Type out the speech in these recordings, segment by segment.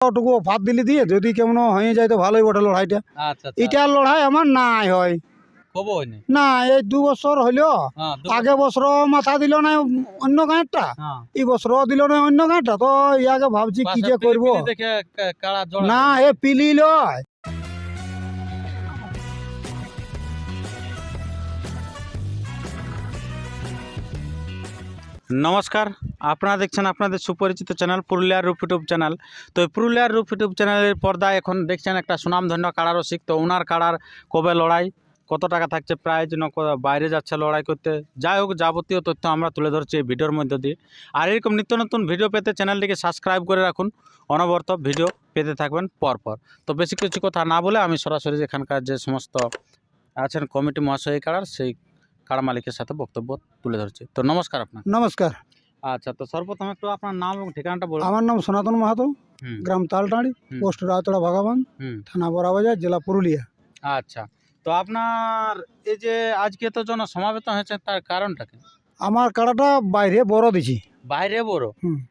ওটুকু ভাত দিলি দিয়ে যদি কেমন হয়ে যায় তো ভালোই বটে লড়াইটা। আচ্ছা আচ্ছা। এটার লড়াই আমার নাই হয়। না এই দু বছর হইল। হ্যাঁ আগে বছর মাথা দিল না অন্য গাঁটটা হ্যাঁ। এই বছর দিল না অন্য গাঁটটা তো ইয়াকে ভাবছি কি যে করব। না এ পিলি লয়। নমস্কার, আপনারা দেখছেন আপনাদের সুপরিচিত চ্যানেল পুরুলিয়ার রূপ ইউটিউব চ্যানেল। তো এই পুরুলিয়ার রূপ ইউটিউব চ্যানেলের পর্দায় এখন দেখছেন একটা সুনামধন্য কাড়া রসিক। তো ওনার কাড়ার কবে লড়াই, কত টাকা থাকছে প্রাইজ না বাইরে যাচ্ছে লড়াই করতে, যাই হোক, যাবতীয় তথ্য আমরা তুলে ধরছি এই ভিডিওর মধ্যে দিয়ে। আর এরকম নিত্য নতুন ভিডিও পেতে চ্যানেলটিকে সাবস্ক্রাইব করে রাখুন, অনবরত ভিডিও পেতে থাকবেন পরপর। তো বেশি কিছু কথা না বলে আমি সরাসরি এখানকার যে সমস্ত আছেন কমিটি মহাশয় কাড়ার, সেই কাড়া মালিকের সাথে বক্তব্য তুলে ধরছি। তো নমস্কার আপনার নমস্কার। আচ্ছা তো সর্বপ্রথম একটু আপনার নাম এবং ঠিকানাটা বলুন। আমার নাম সনাতন মাহাতো গ্রাম তালটাঁড়ি। পোস্ট রাতড়া ভগবান থানা বড়াবাজার জেলা পুরুলিয়া। আচ্ছা তো আপনার এই যে আজকে তো জন সমাবেত হয়েছে তার কারণটা কি? আমার কাড়াটা বাইরে বড় দিছি। বাইরে বড়।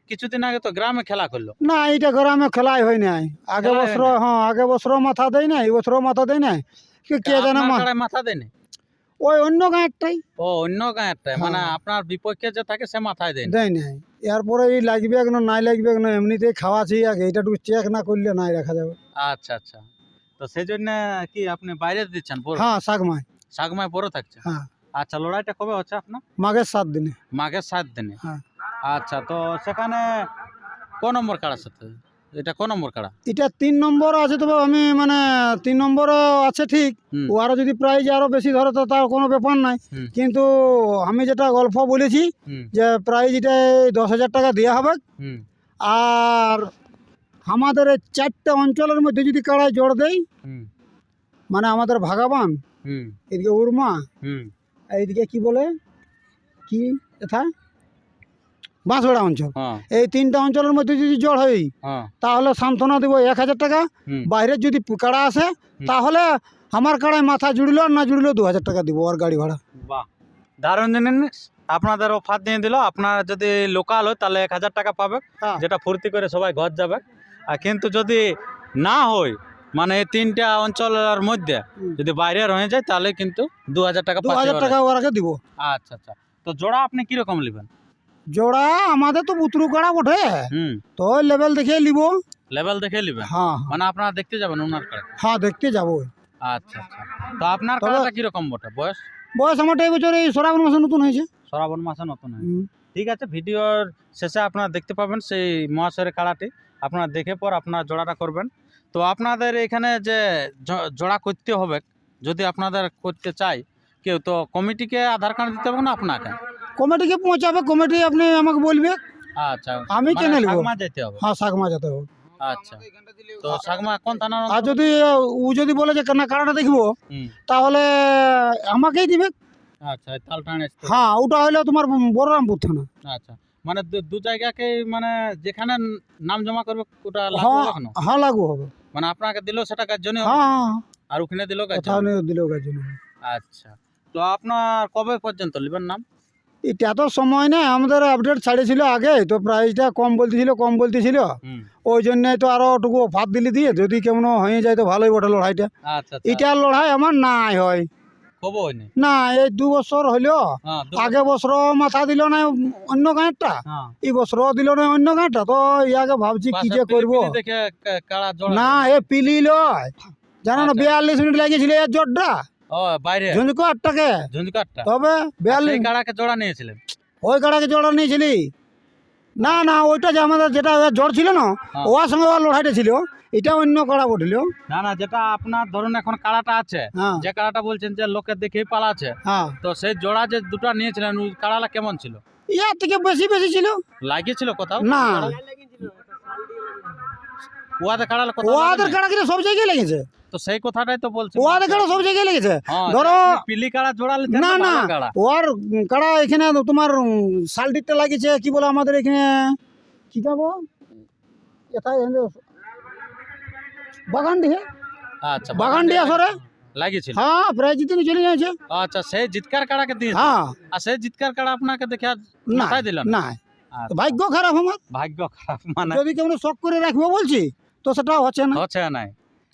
কিছুদিন আগে তো গ্রামে খেলা করল। না এইটা গ্রামে খেলাই হয় নাই। আগে বছর হ্যাঁ আগে বছর মাথা দেয় নাই এই বছর মাথা দেয় নাই। কে কে জানে মাথা দেয়নি ওই অন্য গাঁটটাই ও অন্য গাঁয়েরটাই? মানে হ্যাঁ। আপনার বিপক্ষে যে থাকে সে মাথায় দেয়নি দেয় নাই। এরপরে এই লাগবে না নাই লাগবে না এমনিতেই খাওয়াছি আগে এইটাটুকু চেক না করলে নাই রাখা যাবে। আচ্ছা আচ্ছা। তো সেই জন্য কি আপনি বাইরে দিচ্ছেন হ্যাঁ শাকমাই শাকমায় বড় থাকছে হ্যাঁ। আচ্ছা লড়াইটা কবে হচ্ছে আপনার? মাঘের সাত দিনে। মাঘের সাত দিনে? হ্যাঁ। আচ্ছা তো সেখানে ক নম্বর কাড়ার সাথে? এটা ক নম্বর কাড়া? এটা তিন নম্বর আছে তবে আমি মানে তিন নম্বর আছে ঠিক। ও আরও যদি প্রাইজ আরও বেশি ধরে তো তার কোনো ব্যাপার নাই। কিন্তু আমি যেটা গল্প বলেছি যে প্রাইজ এটা দশ হাজার টাকা দেওয়া হবে। আর আমাদের এই চারটে অঞ্চলের মধ্যে যদি কাড়ায় জোর দেয় মানে আমাদের ভাগাবান এদিকে উর্মা এইদিকে কি বলে? কি? এটা? বাঁশবেড়া অঞ্চল। হ্যাঁ। এই তিনটা অঞ্চলের মধ্যে যদি জড় হয় হ্যাঁ। তাহলে সান্ত্বনা দেবো এক হাজার টাকা। বাইরের যদি কাড়া আসে তাহলে আমার কাড়ায় মাথা জুড়লো আর না জুড়লো দু হাজার টাকা দিব আর গাড়ি ভাড়া। দারুণ জিনিস আপনাদের অফার দিয়ে দিল। আপনার যদি লোকাল হয় তাহলে এক হাজার টাকা পাবে। হ্যাঁ। যেটা ফুর্তি করে সবাই ঘর যাবে। আর কিন্তু যদি না হয় মানে এই তিনটা অঞ্চলের মধ্যে যদি বাইরে রয়ে যায় তাহলে কিন্তু দু হাজার টাকা দু হাজার ওরা। টাকা ওরাকে দিব। আচ্ছা আচ্ছা। তো জোড়া আপনি কীরকম নেবেন? জোড়া আমাদের তো বুতরু কাড়া বটে হুম তো ওই লেভেল দেখে নিব লেভেল দেখে নেবেন হ্যাঁ। মানে আপনারা দেখতে যাবেন ওনার কাছে হ্যাঁ দেখতে যাব আচ্ছা আচ্ছা তো আপনার তবে- কাড়াটা কীরকম বটে বয়স বয়স আমার এই বছর এই শ্রাবণ মাসে নতুন হয়েছে শ্রাবণ মাসে নতুন হয় হুম। ঠিক আছে ভিডিওর শেষে আপনারা দেখতে পাবেন সেই মহাশয়ের কাড়াটি আপনারা দেখে পর আপনারা জোড়াটা করবেন তো আপনাদের এখানে যে জোড়া করতে হবে যদি আপনাদের করতে চাই কেউ তো কমিটিকে আধার কার্ড দিতে হবে না আপনাকে কমিটিকে পৌঁছাবে কমিটি আপনি আমাকে বলবে। আচ্ছা আমি মানে কেনে নেব যেতে হবে। হ্যাঁ শাকমা যেতে হবে। আচ্ছা তো সাগমা কোন থানার আর যদি ও যদি বলে যে না কাড়াটা দেখব তাহলে আমাকেই দিবে। আচ্ছা হ্যাঁ ওটা হইল তোমার বড়রামপুর থানা। আচ্ছা মানে দু- জায়গাকে মানে যেখানে নাম জমা করবে ওটা হ্যাঁ কেন হ্যাঁ লাগু হবে। মানে আপনাকে দিলেও সেটা কার্যনীয় হ্যাঁ হ্যাঁ। আর ওখানে কার্যনীয় নিয়ে দিলেও কাজ জন্য আচ্ছা তো আপনার কবে পর্যন্ত নেবেন নাম? এটা তো সময় নেই আমাদের আপডেট ছাড়েছিল আগে তো প্রাইসটা কম বলতেছিল কম বলতেছিল। ওই জন্যই তো আরও ওটুকু ভাত দিলি দিয়ে যদি কেমন হয়ে যায় তো ভালোই বটে লড়াইটা। আচ্ছা আচ্ছা। এটার লড়াই আমার নাই হয়। না এই দু বছর হইল হ্যাঁ আগে বছর মাথা দিল না অন্য গাঁটটা। হ্যাঁ। এই বছর দিল না অন্য গাঁটটা। তো ইয়াকে ভাবছি কি যে করব। না এ পিলি লয়। জানো না আচ্ছা। বিয়াল্লিশ মিনিট লাগিয়েছিল এর জোরটা। ও বাইরে। ঝুঁঝুকো আটটাকে? ঝুঁঝকারটা তবে বিয়াল্লিশ। সেই জোড়া নিয়েছিলেন। ওই কাড়াকে জোড়া নিয়েছিলি? না না ওইটা যে আমাদের যেটা জ্বর ছিল না। সঙ্গে ওর লড়াইটা ছিল এটা অন্য কাড়া বটিল। না না যেটা আপনার ধরুন এখন কাড়াটা আছে হ্যাঁ। যে কাড়াটা বলছেন যে লোকের দেখেই পালাচ্ছে হ্যাঁ। তো সেই জোড়া যে দুটো নিয়েছিলেন ওই কাড়াটা কেমন ছিল? ইয়ার থেকে বেশি বেশি ছিল। লাগিয়েছিল কোথাও? না। ওয়াদে কাড়ালে কোথাও ওদের কাড়া কিন্তু সব জায়গায় লেগেছে? তো সেই কথাটাই তো বলছি। ওদের কাড়া সব জায়গায় লেগেছে। হ্যাঁ, ধরো পিলি কাড়া জোড়ালে না না ওর কাড়া। এখানে তোমার শালটিকটা লাগিয়েছে কি বলে আমাদের এখানে? কি যাব? এটাই বাগান দিয়ে। আচ্ছা বাগান দিয়ে আসরে লাগিয়েছিল। হ্যাঁ প্রায় জিতে চলে যাচ্ছে আচ্ছা সেই জিতকার কাড়াকে দিয়েছে হ্যাঁ। আর সেই জিতকার কাড়া আপনাকে দেখে না মাথায় দিল না? আচ্ছা, ভাগ্য খারাপ আমার। ভাগ্য খারাপ মানে? যদি কেমন শখ করে রাখব বলছি তো সেটাও হচ্ছে না। হচ্ছে নাই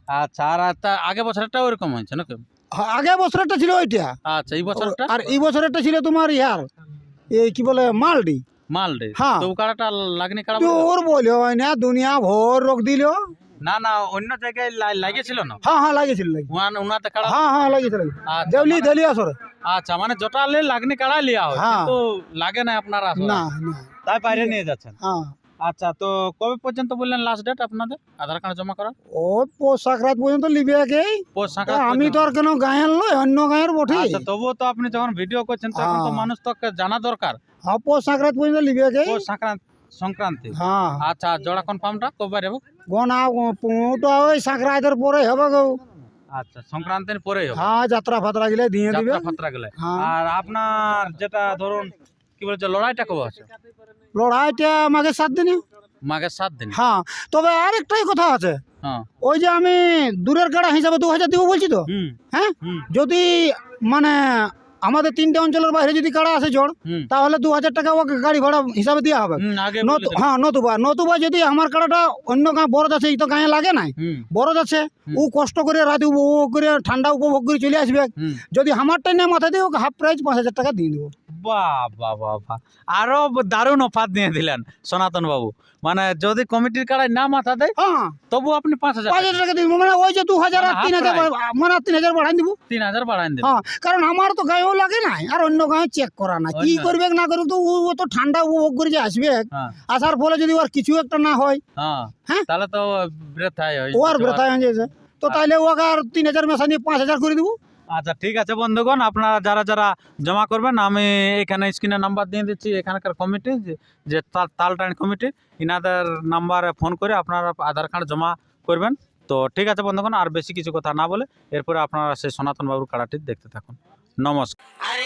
আচ্ছা আর তা আগে বছরটা ওরকম হয়েছে নাকি? হ্যাঁ, আগে বছরটা ছিল ওইটা। আচ্ছা এই বছরটা? আর এই বছরেরটা ছিল তোমার ইয়ার এই কি বলে মালডি। মালডে? হ্যাঁ। তো কাড়াটা লাগনি কাড়া ওর বলে না দুনিয়া ভোর রোগ দিল। না না অন্য জায়গায় লাগিয়েছিল না? হ্যাঁ হ্যাঁ লাগিয়েছিল লাগিয়েছিল। উনাতে কাড়া? হ্যাঁ হ্যাঁ লাগিয়েছিল আচ্ছা, দেউলি মানে- দেউলি আচ্ছা মানে জটালে লাগনি কাড়া লিয়া হয়। লাগে না আপনারা আসলে। না না। তাই বাইরে নিয়ে যাচ্ছেন? হ্যাঁ। আচ্ছা তো কবে পর্যন্ত বললেন লাস্ট ডেট আপনাদের? আধার কার্ড জমা করা ও পৌষ সংক্রান্ত পর্যন্ত লিবে কে পৌষ সংক্রান্তি আমি তো আর কেন গায়ের নয় অন্য গায়ের বটে। আচ্ছা তবুও তো আপনি যখন ভিডিও করছেন তখন তো হ্যাঁ। মানুষ তো জানা দরকার। হ্যাঁ পৌষ সংক্রান্ত পর্যন্ত লিবে কে পৌষ সংক্রান্তি সংক্রান্তি। হ্যাঁ। আচ্ছা জোড়া কনফার্মটা কবে যাব গনা তো ওই সংক্রান্তের পরে হবে গো। আচ্ছা সংক্রান্তির পরে হ্যাঁ যাত্রা ফাত্রা গেলে দিয়ে দিবে। যাত্রা ফাত্রা গেলে। হ্যাঁ। আর আপনার যেটা ধরুন কি বলছে লড়াইটা কবে আছে? লড়াইটা মাঘের সাত দিনে। মাঘের সাত দিন? হ্যাঁ তবে আরেকটাই কথা আছে। হ্যাঁ। ওই যে আমি দূরের কাড়া হিসাবে দু হাজার দিব বলছি তো? হ্যাঁ? যদি মানে আমাদের তিনটে অঞ্চলের বাইরে যদি কাড়া আসে জড় তাহলে দু হাজার টাকা ওকে গাড়ি ভাড়া হিসাবে দেওয়া হবে। হ্যাঁ নতুবা নতুবা যদি আমার কাড়াটা অন্য গাঁ বরজ আছে এই তো গায়ে লাগে নাই। বরজ আছে। ও কষ্ট করে রাতে উপভোগ করে ঠান্ডা উপভোগ করে চলে আসবে। যদি আমারটা নিয়ে মাথা দিয়ে ওকে হাফ প্রাইস পাঁচ হাজার টাকা দিয়ে দেবো। বাহ বাহ বাহ বাহ। আরও দারুণ অফার দিয়ে দিলেন সনাতন বাবু। মানে যদি কমিটির কাড়াই না মাথা দেয় হ্যাঁ। তবু আপনি পাঁচ হাজার পাঁচ হাজার টাকা দিব। মানে ওই যে দু হাজার আর মানে তিন হাজার মানে তিন হাজার বাড়াই দিব। তিন হাজার বাড়াই দেবেন হ্যাঁ কারণ আমার তো গায়েও লাগে নাই আর অন্য গায়ে চেক করা না কি করবে না করবে তো ও তো ঠান্ডা উপভোগ করে যে আসবে। হ্যাঁ। আসার ফলে যদি ওর কিছু একটা না হয় হ্যাঁ? তাহলে তো বৃথাই হয় ও আর ব্যথা হয়ে যাচ্ছে তো তাইলে ওকে আর তিন হাজার মেশা নিয়ে পাঁচ হাজার করে দেবো। আচ্ছা ঠিক আছে বন্ধুগণ আপনারা যারা যারা জমা করবেন আমি এখানে স্ক্রিনে নাম্বার দিয়ে দিচ্ছি এখানকার কমিটি যে- যে তাল- তালটানি কমিটি ইনাদের নাম্বারে ফোন করে আপনারা আধার কার্ড জমা করবেন। তো ঠিক আছে বন্ধুগণ আর বেশি কিছু কথা না বলে এরপরে আপনারা সেই সনাতন বাবুর কাড়াটি দেখতে থাকুন। নমস্কার। আরে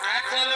Agora